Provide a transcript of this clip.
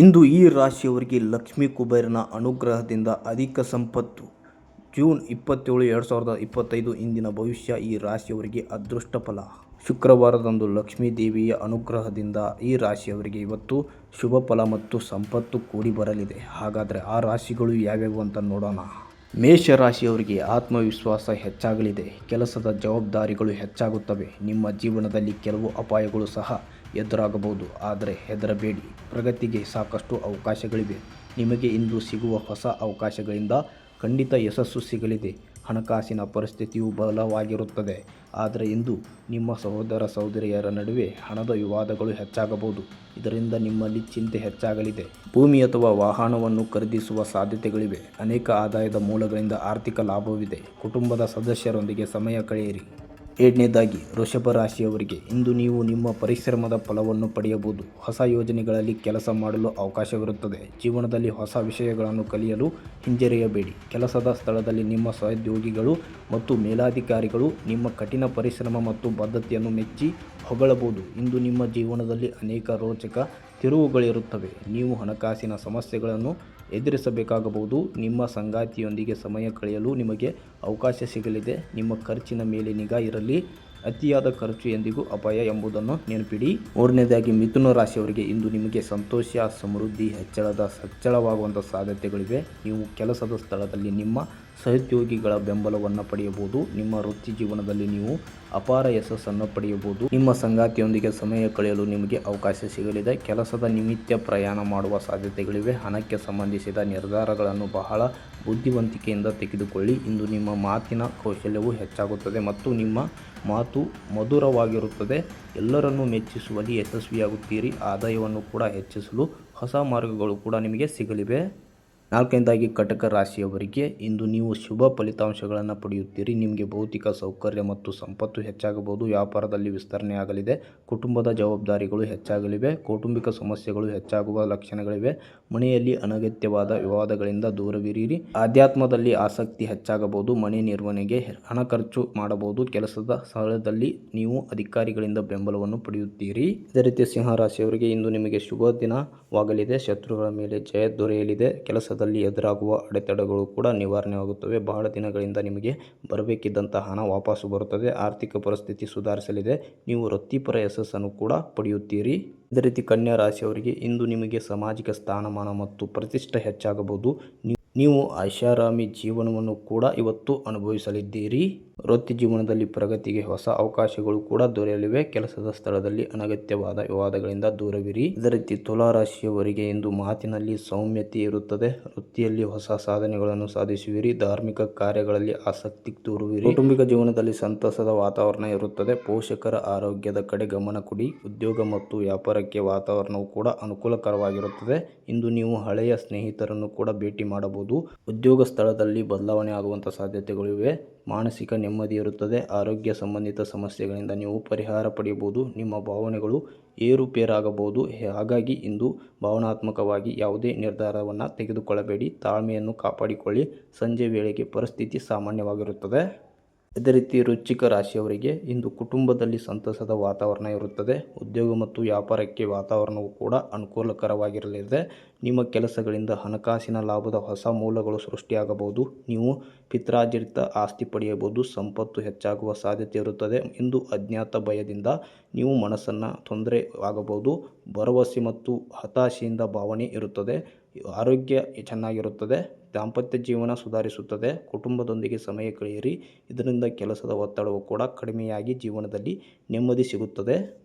ಇಂದು ಈ ರಾಶಿಯವರಿಗೆ ಲಕ್ಷ್ಮೀ ಕುಬೇರನ ಅನುಗ್ರಹದಿಂದ ಅಧಿಕ ಸಂಪತ್ತು. ಜೂನ್ ಇಪ್ಪತ್ತೇಳು, ಎರಡು ಸಾವಿರದ ಇಪ್ಪತ್ತೈದು ಇಂದಿನ ಭವಿಷ್ಯ ಈ ರಾಶಿಯವರಿಗೆ ಅದೃಷ್ಟ ಫಲ. ಶುಕ್ರವಾರದಂದು ಲಕ್ಷ್ಮೀ ದೇವಿಯ ಅನುಗ್ರಹದಿಂದ ಈ ರಾಶಿಯವರಿಗೆ ಇವತ್ತು ಶುಭ ಫಲ ಮತ್ತು ಸಂಪತ್ತು ಕೂಡಿ ಬರಲಿದೆ. ಹಾಗಾದರೆ ಆ ರಾಶಿಗಳು ಯಾವ್ಯಾವು ಅಂತ ನೋಡೋಣ. ಮೇಷ ರಾಶಿಯವರಿಗೆ ಆತ್ಮವಿಶ್ವಾಸ ಹೆಚ್ಚಾಗಲಿದೆ. ಕೆಲಸದ ಜವಾಬ್ದಾರಿಗಳು ಹೆಚ್ಚಾಗುತ್ತವೆ. ನಿಮ್ಮ ಜೀವನದಲ್ಲಿ ಕೆಲವು ಅಪಾಯಗಳು ಸಹ ಎದುರಾಗಬಹುದು. ಆದರೆ ಹೆದರಬೇಡಿ. ಪ್ರಗತಿಗೆ ಸಾಕಷ್ಟು ಅವಕಾಶಗಳಿವೆ. ನಿಮಗೆ ಇಂದು ಸಿಗುವ ಹೊಸ ಅವಕಾಶಗಳಿಂದ ಖಂಡಿತ ಯಶಸ್ಸು ಸಿಗಲಿದೆ. ಹಣಕಾಸಿನ ಪರಿಸ್ಥಿತಿಯು ಬಲವಾಗಿರುತ್ತದೆ. ಆದರೆ ಇಂದು ನಿಮ್ಮ ಸಹೋದರ ಸಹೋದರಿಯರ ನಡುವೆ ಹಣದ ವಿವಾದಗಳು ಹೆಚ್ಚಾಗಬಹುದು. ಇದರಿಂದ ನಿಮ್ಮಲ್ಲಿ ಚಿಂತೆ ಹೆಚ್ಚಾಗಲಿದೆ. ಭೂಮಿ ಅಥವಾ ವಾಹನವನ್ನು ಖರೀದಿಸುವ ಸಾಧ್ಯತೆಗಳಿವೆ. ಅನೇಕ ಆದಾಯದ ಮೂಲಗಳಿಂದ ಆರ್ಥಿಕ ಲಾಭವಿದೆ. ಕುಟುಂಬದ ಸದಸ್ಯರೊಂದಿಗೆ ಸಮಯ ಕಳೆಯಿರಿ. ಎರಡನೇದಾಗಿ, ವೃಷಭ ರಾಶಿಯವರಿಗೆ ಇಂದು ನೀವು ನಿಮ್ಮ ಪರಿಶ್ರಮದ ಫಲವನ್ನು ಪಡೆಯಬಹುದು. ಹೊಸ ಯೋಜನೆಗಳಲ್ಲಿ ಕೆಲಸ ಮಾಡಲು ಅವಕಾಶವಿರುತ್ತದೆ. ಜೀವನದಲ್ಲಿ ಹೊಸ ವಿಷಯಗಳನ್ನು ಕಲಿಯಲು ಹಿಂಜರಿಯಬೇಡಿ. ಕೆಲಸದ ಸ್ಥಳದಲ್ಲಿ ನಿಮ್ಮ ಸಹೋದ್ಯೋಗಿಗಳು ಮತ್ತು ಮೇಲಾಧಿಕಾರಿಗಳು ನಿಮ್ಮ ಕಠಿಣ ಪರಿಶ್ರಮ ಮತ್ತು ಬದ್ಧತೆಯನ್ನು ಮೆಚ್ಚಿ ಹೊಗಳಬಹುದು. ಇಂದು ನಿಮ್ಮ ಜೀವನದಲ್ಲಿ ಅನೇಕ ರೋಚಕ ತಿರುವುಗಳಿರುತ್ತವೆ. ನೀವು ಹಣಕಾಸಿನ ಸಮಸ್ಯೆಗಳನ್ನು ಎದುರಿಸಬೇಕಾಗಬಹುದು. ನಿಮ್ಮ ಸಂಗಾತಿಯೊಂದಿಗೆ ಸಮಯ ಕಳೆಯಲು ನಿಮಗೆ ಅವಕಾಶ ಸಿಗಲಿದೆ. ನಿಮ್ಮ ಖರ್ಚಿನ ಮೇಲೆ ನಿಗಾ ಇರಲಿ. ಅತಿಯಾದ ಖರ್ಚು ಎಂದಿಗೂ ಅಪಾಯ ಎಂಬುದನ್ನು ನೆನಪಿಡಿ. ಮೂರನೇದಾಗಿ, ಮಿಥುನ ರಾಶಿಯವರಿಗೆ ಇಂದು ನಿಮಗೆ ಸಂತೋಷ, ಸಮೃದ್ಧಿ, ಹೆಚ್ಚಳದ ಸಚ್ಚಳವಾಗುವಂಥ ಸಾಧ್ಯತೆಗಳಿವೆ. ನೀವು ಕೆಲಸದ ಸ್ಥಳದಲ್ಲಿ ನಿಮ್ಮ ಸಹೋದ್ಯೋಗಿಗಳ ಬೆಂಬಲವನ್ನು ಪಡೆಯಬಹುದು. ನಿಮ್ಮ ವೃತ್ತಿ ಜೀವನದಲ್ಲಿ ನೀವು ಅಪಾರ ಯಶಸ್ಸನ್ನು ಪಡೆಯಬಹುದು. ನಿಮ್ಮ ಸಂಗಾತಿಯೊಂದಿಗೆ ಸಮಯ ಕಳೆಯಲು ನಿಮಗೆ ಅವಕಾಶ ಸಿಗಲಿದೆ. ಕೆಲಸದ ನಿಮಿತ್ತ ಪ್ರಯಾಣ ಮಾಡುವ ಸಾಧ್ಯತೆಗಳಿವೆ. ಹಣಕ್ಕೆ ಸಂಬಂಧಿಸಿದ ನಿರ್ಧಾರಗಳನ್ನು ಬಹಳ ಬುದ್ಧಿವಂತಿಕೆಯಿಂದ ತೆಗೆದುಕೊಳ್ಳಿ. ಇಂದು ನಿಮ್ಮ ಮಾತಿನ ಕೌಶಲ್ಯವು ಹೆಚ್ಚಾಗುತ್ತದೆ ಮತ್ತು ನಿಮ್ಮ ಮಾತು ಮಧುರವಾಗಿರುತ್ತದೆ. ಎಲ್ಲರನ್ನೂ ಮೆಚ್ಚಿಸುವಲ್ಲಿ ಯಶಸ್ವಿಯಾಗುತ್ತೀರಿ. ಆದಾಯವನ್ನು ಕೂಡ ಹೆಚ್ಚಿಸಲು ಹೊಸ ಮಾರ್ಗಗಳು ಕೂಡ ನಿಮಗೆ ಸಿಗಲಿವೆ. ನಾಲ್ಕನೇದಾಗಿ ಕಟಕ ರಾಶಿಯವರಿಗೆ ಇಂದು ನೀವು ಶುಭ ಫಲಿತಾಂಶಗಳನ್ನು ಪಡೆಯುತ್ತೀರಿ. ನಿಮಗೆ ಭೌತಿಕ ಸೌಕರ್ಯ ಮತ್ತು ಸಂಪತ್ತು ಹೆಚ್ಚಾಗಬಹುದು. ವ್ಯಾಪಾರದಲ್ಲಿ ವಿಸ್ತರಣೆಯಾಗಲಿದೆ ಕುಟುಂಬದ ಜವಾಬ್ದಾರಿಗಳು ಹೆಚ್ಚಾಗಲಿವೆ. ಕೌಟುಂಬಿಕ ಸಮಸ್ಯೆಗಳು ಹೆಚ್ಚಾಗುವ ಲಕ್ಷಣಗಳಿವೆ. ಮನೆಯಲ್ಲಿ ಅನಗತ್ಯವಾದ ವಿವಾದಗಳಿಂದ ದೂರವಿರಿ ಆಧ್ಯಾತ್ಮದಲ್ಲಿ ಆಸಕ್ತಿ ಹೆಚ್ಚಾಗಬಹುದು. ಮನೆ ನಿರ್ವಹಣೆಗೆ ಹಣ ಖರ್ಚು ಮಾಡಬಹುದು. ಕೆಲಸದ ಸ್ಥಳದಲ್ಲಿ ನೀವು ಅಧಿಕಾರಿಗಳಿಂದ ಬೆಂಬಲವನ್ನು ಪಡೆಯುತ್ತೀರಿ. ಅದೇ ರೀತಿ ಸಿಂಹ ರಾಶಿಯವರಿಗೆ ಇಂದು ನಿಮಗೆ ಶುಭ ದಿನವಾಗಲಿದೆ. ಶತ್ರುಗಳ ಮೇಲೆ ಜಯ ದೊರೆಯಲಿದೆ. ಕೆಲಸದಲ್ಲಿ ಎದುರಾಗುವ ಅಡೆತಡೆಗಳು ಕೂಡ ನಿವಾರಣೆಯಾಗುತ್ತವೆ. ಬಹಳ ದಿನಗಳಿಂದ ನಿಮಗೆ ಬರಬೇಕಿದ್ದಂಥ ಹಣ ವಾಪಸ್ಸು ಬರುತ್ತದೆ. ಆರ್ಥಿಕ ಪರಿಸ್ಥಿತಿ ಸುಧಾರಿಸಲಿದೆ. ನೀವು ವೃತ್ತಿಪರ ಯಶಸ್ಸನ್ನು ಕೂಡ ಪಡೆಯುತ್ತೀರಿ. ಅದೇ ರೀತಿ ಕನ್ಯಾ ರಾಶಿಯವರಿಗೆ ಇಂದು ನಿಮಗೆ ಸಾಮಾಜಿಕ ಸ್ಥಾನಮಾನ ಮತ್ತು ಪ್ರತಿಷ್ಠೆ ಹೆಚ್ಚಾಗಬಹುದು. ನೀವು ಐಷಾರಾಮಿ ಜೀವನವನ್ನು ಕೂಡ ಇವತ್ತು ಅನುಭವಿಸಲಿದ್ದೀರಿ. ವೃತ್ತಿ ಜೀವನದಲ್ಲಿ ಪ್ರಗತಿಗೆ ಹೊಸ ಅವಕಾಶಗಳು ಕೂಡ ದೊರೆಯಲಿವೆ. ಕೆಲಸದ ಸ್ಥಳದಲ್ಲಿ ಅನಗತ್ಯವಾದ ವಿವಾದಗಳಿಂದ ದೂರವಿರಿ. ಇದೇ ರೀತಿ ತುಲಾರಾಶಿಯವರಿಗೆ ಇಂದು ಮಾತಿನಲ್ಲಿ ಸೌಮ್ಯತೆ ಇರುತ್ತದೆ. ವೃತ್ತಿಯಲ್ಲಿ ಹೊಸ ಸಾಧನೆಗಳನ್ನು ಸಾಧಿಸುವಿರಿ. ಧಾರ್ಮಿಕ ಕಾರ್ಯಗಳಲ್ಲಿ ಆಸಕ್ತಿ ತೋರುವಿರಿ. ಕೌಟುಂಬಿಕ ಜೀವನದಲ್ಲಿ ಸಂತಸದ ವಾತಾವರಣ ಇರುತ್ತದೆ. ಪೋಷಕರ ಆರೋಗ್ಯದ ಕಡೆ ಗಮನ ಕೊಡಿ. ಉದ್ಯೋಗ ಮತ್ತು ವ್ಯಾಪಾರಕ್ಕೆ ವಾತಾವರಣವು ಕೂಡ ಅನುಕೂಲಕರವಾಗಿರುತ್ತದೆ. ಇಂದು ನೀವು ಹಳೆಯ ಸ್ನೇಹಿತರನ್ನು ಕೂಡ ಭೇಟಿ ಮಾಡಬಹುದು. ಉದ್ಯೋಗ ಸ್ಥಳದಲ್ಲಿ ಬದಲಾವಣೆ ಆಗುವಂಥ ಸಾಧ್ಯತೆಗಳಿವೆ. ಮಾನಸಿಕ ನೆಮ್ಮದಿ ಇರುತ್ತದೆ. ಆರೋಗ್ಯ ಸಂಬಂಧಿತ ಸಮಸ್ಯೆಗಳಿಂದ ನೀವು ಪರಿಹಾರ ಪಡೆಯಬಹುದು. ನಿಮ್ಮ ಭಾವನೆಗಳು ಏರುಪೇರಾಗಬಹುದು. ಹಾಗಾಗಿ ಇಂದು ಭಾವನಾತ್ಮಕವಾಗಿ ಯಾವುದೇ ನಿರ್ಧಾರವನ್ನು ತೆಗೆದುಕೊಳ್ಳಬೇಡಿ. ತಾಳ್ಮೆಯನ್ನು ಕಾಪಾಡಿಕೊಳ್ಳಿ. ಸಂಜೆ ವೇಳೆಗೆ ಪರಿಸ್ಥಿತಿ ಸಾಮಾನ್ಯವಾಗಿರುತ್ತದೆ. ಅದೇ ರೀತಿ ವೃಶ್ಚಿಕ ರಾಶಿಯವರಿಗೆ ಇಂದು ಕುಟುಂಬದಲ್ಲಿ ಸಂತಸದ ವಾತಾವರಣ ಇರುತ್ತದೆ. ಉದ್ಯೋಗ ಮತ್ತು ವ್ಯಾಪಾರಕ್ಕೆ ವಾತಾವರಣವು ಕೂಡ ಅನುಕೂಲಕರವಾಗಿರಲಿದೆ. ನಿಮ್ಮ ಕೆಲಸಗಳಿಂದ ಹಣಕಾಸಿನ ಲಾಭದ ಹೊಸ ಮೂಲಗಳು ಸೃಷ್ಟಿಯಾಗಬಹುದು. ನೀವು ಪಿತ್ರಾರ್ಜಿತ ಆಸ್ತಿ ಪಡೆಯಬಹುದು. ಸಂಪತ್ತು ಹೆಚ್ಚಾಗುವ ಸಾಧ್ಯತೆ ಇರುತ್ತದೆ. ಇಂದು ಅಜ್ಞಾತ ಭಯದಿಂದ ನೀವು ಮನಸ್ಸನ್ನು ತೊಂದರೆ ಆಗಬಹುದು. ಭರವಸೆ ಮತ್ತು ಹತಾಶೆಯಿಂದ ಭಾವನೆ ಇರುತ್ತದೆ. ಆರೋಗ್ಯ ಚೆನ್ನಾಗಿರುತ್ತದೆ. ದಾಂಪತ್ಯ ಜೀವನ ಸುಧಾರಿಸುತ್ತದೆ ಕುಟುಂಬದೊಂದಿಗೆ ಸಮಯ ಕಳೆಯಿರಿ ಇದರಿಂದ ಕೆಲಸದ ಒತ್ತಡವು ಕೂಡ ಕಡಿಮೆಯಾಗಿ ಜೀವನದಲ್ಲಿ ನೆಮ್ಮದಿ ಸಿಗುತ್ತದೆ.